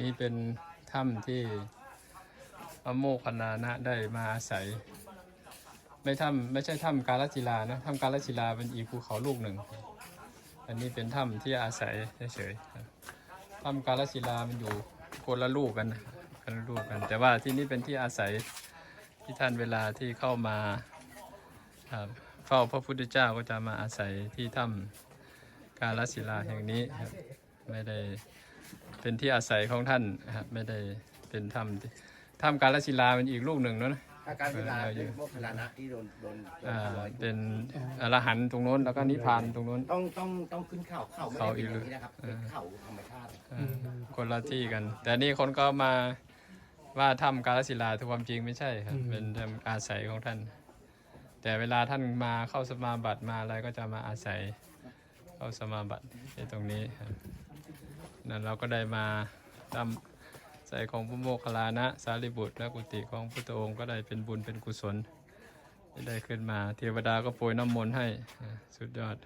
นี่เป็นถ้ำที่พระโมคคัลลานะได้มาอาศัย ไม่ถ้ำไม่ใช่ถ้ำกาลจิลานะถ้ำกาลจิลาเป็นอีกภูเขาลูกหนึ่ง อันนี้เป็นถ้ำที่อาศัยเฉยๆถ้ำกาลศิลามันอยู่คนละลูกกันคนละลูกกัน แต่ว่าที่นี่เป็นที่อาศัยที่ท่านเวลาที่เข้ามาครับเฝ้าพระพุทธเจ้าก็จะมาอาศัยที่ถ้ำกาลศิลาแห่งนี้ครับไม่ได้ เป็นที่อาศัยของท่านครับไม่ได้เป็นถ้ำที่ถ้ำกาลศิลาเป็นอีกลูกหนึ่งเนอะนะ ถ้าการเวลาเออเยเป็อะนโมคคัลลานะที่โดนโดนโดนอ่าร้อยเป็นอรหันต์ตรงโน้นแล้วก็นิพพานตรงโน้น ต้องต้องต้องขึ้นเขาเขาไม่เขาได้อีเป็นกอย่างนี้นะครับเออเป็นเขาธรรมชาติ อ่าคนละที่กัน แต่นี่คนก็มาว่าถ้ำกาลศิลาทุกความจริงไม่ใช่ครับเป็นถ้ำอาศัยของท่าน แต่เวลาท่านมาเข้าสมาบัติมาอะไรก็จะมาอาศัย เข้าสมาบัติในตรงนี้ครับ นั้นเราก็ได้มาทำใส่ของพระโมคคัลลานะ สารีบุตรและกุฏิของพุทธองค์ก็ได้เป็นบุญเป็นกุศลได้ขึ้นมา เทวดาก็โปรยน้ำมนต์ให้สุดยอด